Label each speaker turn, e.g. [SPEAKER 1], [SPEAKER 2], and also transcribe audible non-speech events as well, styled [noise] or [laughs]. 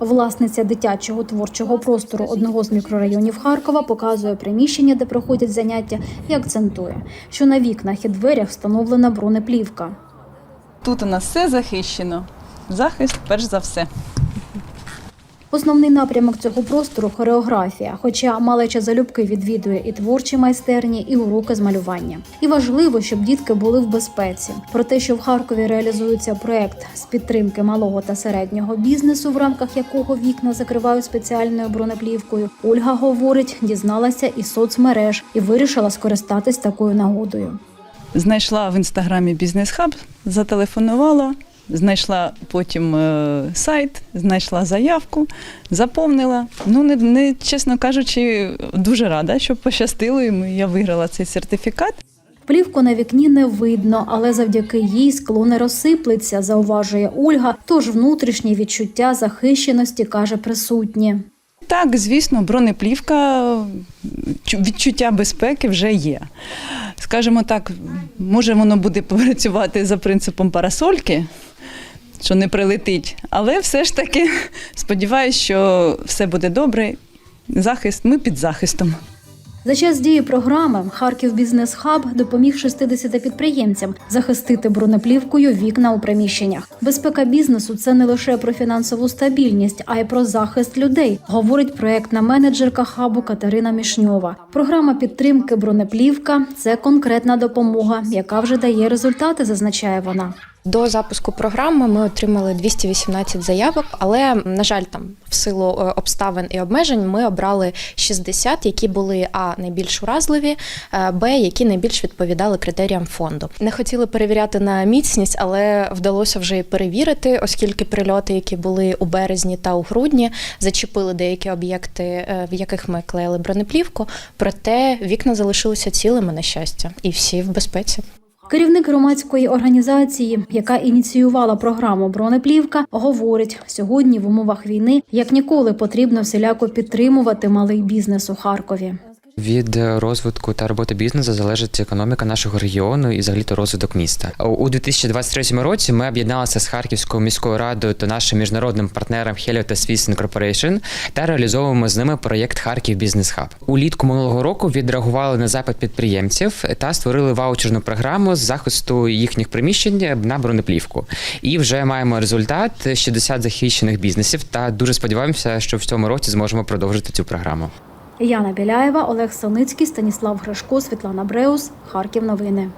[SPEAKER 1] Власниця дитячого творчого простору одного з мікрорайонів Харкова показує приміщення, де проходять заняття, і акцентує, що на вікнах і дверях встановлена бронеплівка.
[SPEAKER 2] Тут у нас все захищено. Захист, перш за все.
[SPEAKER 1] Основний напрямок цього простору хореографія, хоча малеча залюбки відвідує і творчі майстерні, і уроки з малювання. І важливо, щоб дітки були в безпеці. Про те, що в Харкові реалізується проект з підтримки малого та середнього бізнесу, в рамках якого вікна закривають спеціальною бронеплівкою, Ольга говорить, дізналася із соцмереж і вирішила скористатись такою нагодою.
[SPEAKER 2] Знайшла в інстаграмі бізнес-хаб, зателефонувала, знайшла потім е, сайт, знайшла заявку, заповнила. Ну, не, не, чесно кажучи, дуже рада, що пощастило, і я виграла цей сертифікат.
[SPEAKER 1] Плівку на вікні не видно, але завдяки їй скло не розсиплеться, зауважує Ольга. Тож внутрішні відчуття захищеності каже присутні.
[SPEAKER 2] Так, звісно, бронеплівка, відчуття безпеки вже є. Скажімо так, може воно буде [laughs] працювати за принципом парасольки, що не прилетить, але все ж таки [laughs] сподіваюся, що все буде добре. Захист, ми під захистом.
[SPEAKER 1] За час дії програми Харків Бізнес Хаб допоміг 60 підприємцям захистити бронеплівкою вікна у приміщеннях. Безпека бізнесу це не лише про фінансову стабільність, а й про захист людей, говорить проектна менеджерка хабу Катерина Мішньова. Програма підтримки бронеплівка це конкретна допомога, яка вже дає результати, зазначає вона.
[SPEAKER 3] До запуску програми ми отримали 218 заявок, але на жаль, там в силу е, обставин і обмежень ми обрали 60, які були а найбільш уразливі, е, б які найбільш відповідали критеріям фонду. Не хотіли перевіряти на міцність, але вдалося вже і перевірити, оскільки прильоти, які були у березні та у грудні, зачепили деякі об'єкти, е, в яких ми клеїли бронеплівку. Проте вікна залишилися цілими на щастя, і всі в безпеці.
[SPEAKER 1] Керівник громадської організації, яка ініціювала програму Бронеплівка, говорить: сьогодні в умовах війни як ніколи потрібно всіляко підтримувати малий бізнес у Харкові.
[SPEAKER 4] Від розвитку та роботи бізнесу залежить економіка нашого регіону і взагалі то розвиток міста. У 2023 році ми об'єдналися з Харківською міською радою та нашим міжнародним партнером Helio та Swiss Incorporation та реалізовуємо з ними проєкт Харків Бізнес Хаб. Улітку минулого року відреагували на запит підприємців та створили ваучерну програму з захисту їхніх приміщень на бронеплівку. І вже маємо результат 60 захищених бізнесів. Та дуже сподіваємося, що в цьому році зможемо продовжити цю програму.
[SPEAKER 1] Яна Біляєва, Олег Саницький, Станіслав Гришко, Світлана Бреус. Харків. Новини.